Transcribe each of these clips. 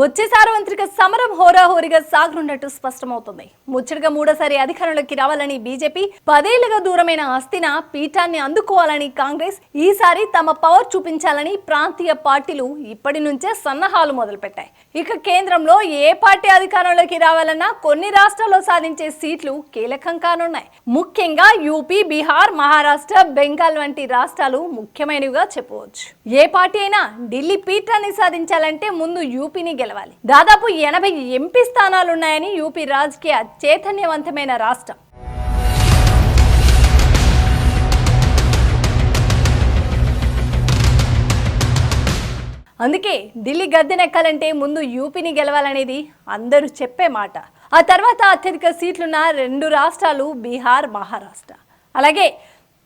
వచ్చే సార్వత్రిక సమరం హోరాహోరీగా సాగనున్నట్టు స్పష్టమవుతుంది. ముచ్చటగా మూడోసారి అధికారంలోకి రావాలని బీజేపీ పదేళ్ళుగా దూరమైన అస్థిన పీఠాన్ని అందుకోవాలని కాంగ్రెస్ ఈసారి తమ పవర్ చూపించాలని ప్రాంతీయ పార్టీలు ఇప్పటి నుంచే సన్నాహాలు మొదలుపెట్టాయి. ఇక కేంద్రంలో ఏ పార్టీ అధికారంలోకి రావాలన్నా కొన్ని రాష్ట్రాల్లో సాధించే సీట్లు కీలకం కానున్నాయి. ముఖ్యంగా యూపీ బీహార్ మహారాష్ట్ర బెంగాల్ వంటి రాష్ట్రాలు ముఖ్యమైనవిగా చెప్పవచ్చు. ఏ పార్టీ అయినా ఢిల్లీ పీఠాన్ని సాధించాలంటే ముందు యూపీని గెలవాలి. దాదాపు ఎనభై ఎంపీ స్థానాలున్నాయని యూపీ రాజకీయ చైతన్యవంతమైన రాష్ట్రం. అందుకే ఢిల్లీ గద్దెనెక్కాలంటే ముందు యూపీని గెలవాలనేది అందరూ చెప్పే మాట. ఆ తర్వాత అత్యధిక సీట్లున్న రెండు రాష్ట్రాలు బీహార్ మహారాష్ట్ర. అలాగే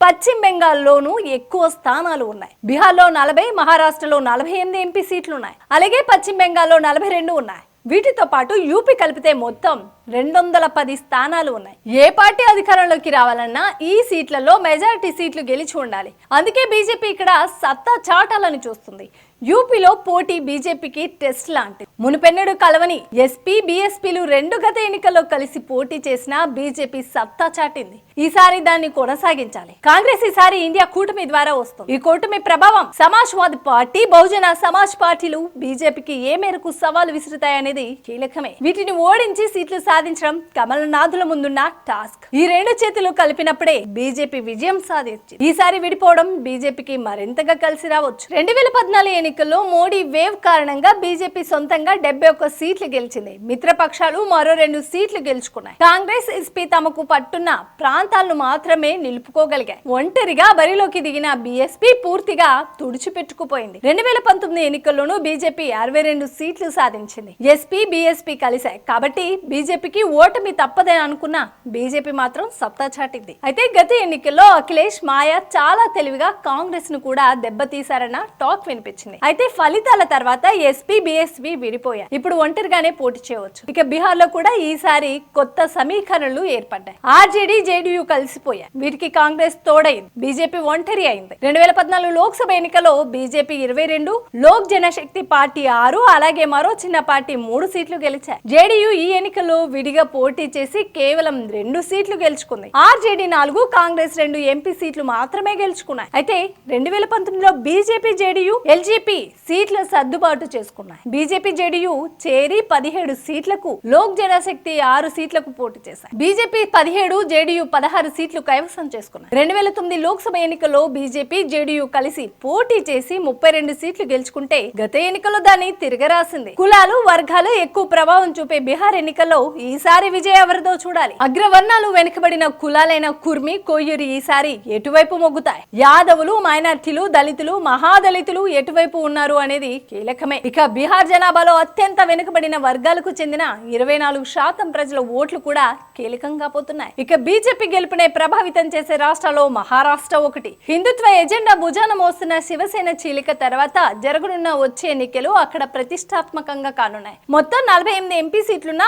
పశ్చిమ బెంగాల్లోనూ ఎక్కువ స్థానాలు ఉన్నాయి. బీహార్లో నలభై మహారాష్ట్రలో నలభై ఎనిమిది ఎంపీ సీట్లు ఉన్నాయి అలాగే పశ్చిమ బెంగాల్లో నలభై రెండు ఉన్నాయి. వీటితో పాటు యూపీ కలిపితే మొత్తం రెండు వందల పది స్థానాలు ఉన్నాయి. ఏ పార్టీ అధికారంలోకి రావాలన్నా ఈ సీట్లలో మెజారిటీ సీట్లు గెలిచి ఉండాలి. అందుకే బీజేపీ ఇక్కడ సత్తా చాటాలని చూస్తుంది. యూపీలో పోటీ బీజేపీకి టెస్ట్ లాంటి మునుపెన్నడు కలవని ఎస్పీ బీఎస్పీలు రెండు గత ఎన్నికల్లో కలిసి పోటీ చేసిన బీజేపీ సత్తా చాటింది. ఈసారి దాన్ని కొనసాగించాలి. కాంగ్రెస్ ఈసారి ఇండియా కూటమి ద్వారా వస్తుంది. ఈ కూటమి ప్రభావం సమాజ్వాద్ పార్టీ బహుజన సమాజ్ పార్టీలు బీజేపీకి ఏ మేరకు సవాలు విసురుతాయనేది కీలకమే. వీటిని ఓడించి సీట్లు సాధించడం కమలనాథుల ముందున్న టాస్క్. ఈ రెండు చేతులు కలిపినప్పుడే బీజేపీ విజయం సాధించింది. ఈసారి విడిపోవడం బీజేపీకి మరింతగా కలిసి రావచ్చు. రెండు వేల పద్నాలుగు ఎన్నికల్లో మోడీ వేవ్ కారణంగా బీజేపీ సొంతంగా డెబ్బై ఒక్క సీట్లు గెలిచింది. మిత్రపక్షాలు మరో రెండు సీట్లు గెలుచుకున్నాయి. కాంగ్రెస్ ఎస్పీ తమకు పట్టున్న ప్రాంతాలను మాత్రమే నిలుపుకోగలిగాయి. ఒంటరిగా బరిలోకి దిగిన బీఎస్పీ పూర్తిగా తుడిచిపెట్టుకుపోయింది. రెండు వేల పంతొమ్మిది ఎన్నికల్లోనూ బీజేపీ అరవై రెండు సీట్లు సాధించింది. ఎస్పీ బీఎస్పీ కలిశాయి. కాబట్టి బీజేపీ బీజేపీకి ఓటమి తప్పదని అనుకున్న బీజేపీ మాత్రం సత్తా చాటింది. అయితే గత ఎన్నికల్లో అఖిలేష్ మాయా చాలా తెలివిగా కాంగ్రెస్ను కూడా దెబ్బతీశారన్న టాక్ వినిపించింది. అయితే ఫలితాల తర్వాత ఎస్పీ బీఎస్పీ విడిపోయాయి. ఇప్పుడు ఒంటరిగానే పోటీ చేయవచ్చు. ఇక బీహార్లో కూడా ఈసారి కొత్త సమీకరణలు ఏర్పడ్డాయి. ఆర్జేడీ జేడీయూ కలిసిపోయాయి. వీటికి కాంగ్రెస్ తోడైంది. బీజేపీ ఒంటరి అయింది. రెండు వేల పద్నాలుగు లోక్సభ ఎన్నికలో బీజేపీ ఇరవై రెండు లోక్ జనశక్తి పార్టీ ఆరు అలాగే మరో చిన్న పార్టీ మూడు సీట్లు గెలిచాయి. జేడీయూ ఈ ఎన్నికల్లో విడిగా పోటీ చేసి కేవలం రెండు సీట్లు గెలుచుకుంది ఆర్జేడీ నాలుగు కాంగ్రెస్ రెండు ఎంపీ సీట్లు మాత్రమే గెలుచుకున్నాయి. అయితే రెండు వేల పంతొమ్మిదిలో బీజేపీ జేడీయూ ఎల్జీపీ సీట్ల సర్దుబాటు చేసుకున్నాయి. బీజేపీ జేడీయూ చేరి పదిహేడు సీట్లకు లోక్ జనశక్తి ఆరు సీట్లకు పోటీ చేశాయి. బీజేపీ పదిహేడు జేడీయూ పదహారు సీట్లు కైవసం చేసుకున్నాయి. రెండు వేల తొమ్మిది లోక్సభ ఎన్నికల్లో బీజేపీ జేడీయూ కలిసి పోటీ చేసి ముప్పై రెండు సీట్లు గెలుచుకుంటే గత ఎన్నికల్లో దాన్ని తిరగరాసింది. కులాలు వర్గాలు ఎక్కువ ప్రభావం చూపే బీహార్ ఎన్నికల్లో ఈసారి విజయ ఎవరిదో చూడాలి. అగ్రవర్ణాలు వెనుకబడిన కులాలైన కుర్మి కొయ్యూరి ఈసారి ఎటువైపు మొగ్గుతాయి? యాదవులు మైనార్టీలు దళితులు మహాదళితులు ఎటువైపు ఉన్నారు అనేది కీలకమే. ఇక బీహార్ జనాభాలో అత్యంత వెనుకబడిన వర్గాలకు చెందిన ఇరవై నాలుగు శాతం ప్రజల ఓట్లు కూడా కీలకంగా పోతున్నాయి. ఇక బీజేపీ గెలుపునే ప్రభావితం చేసే రాష్ట్రాల్లో మహారాష్ట్ర ఒకటి. హిందుత్వ ఎజెండా భుజాన మోస్తున్న శివసేన చీలిక తర్వాత జరగనున్న వచ్చే ఎన్నికలు అక్కడ ప్రతిష్టాత్మకంగా కానున్నాయి. మొత్తం నలభై ఎనిమిది ఎంపీ సీట్లున్న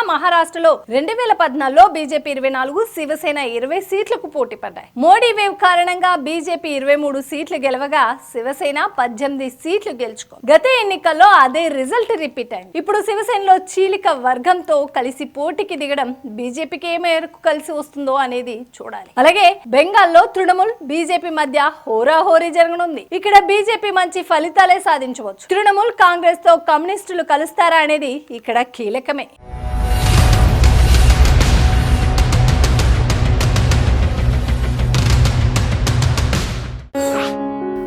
మహారాష్ట్రలో రెండు వేల పద్నాలుగులో బీజేపీ ఇరవై నాలుగు శివసేన ఇరవై సీట్లకు పోటీ పడ్డాయి. మోడీ వేవ్ కారణంగా బీజేపీ ఇరవై మూడు సీట్లు గెలవగా శివసేన పద్దెనిమిది సీట్లు గెలుచుకో గత ఎన్నికల్లో అదే రిజల్ట్ రిపీట్ అయింది. ఇప్పుడు శివసేనలో చీలిక వర్గంతో కలిసి పోటీకి దిగడం బీజేపీకి ఏ మేరకు కలిసి వస్తుందో అనేది చూడాలి. అలాగే బెంగాల్లో తృణమూల్ బీజేపీ మధ్య హోరాహోరీ జరగనుంది. ఇక్కడ బీజేపీ మంచి ఫలితాలే సాధించవచ్చు. తృణమూల్ కాంగ్రెస్తో కమ్యూనిస్టులు కలుస్తారా అనేది ఇక్కడ కీలకమే.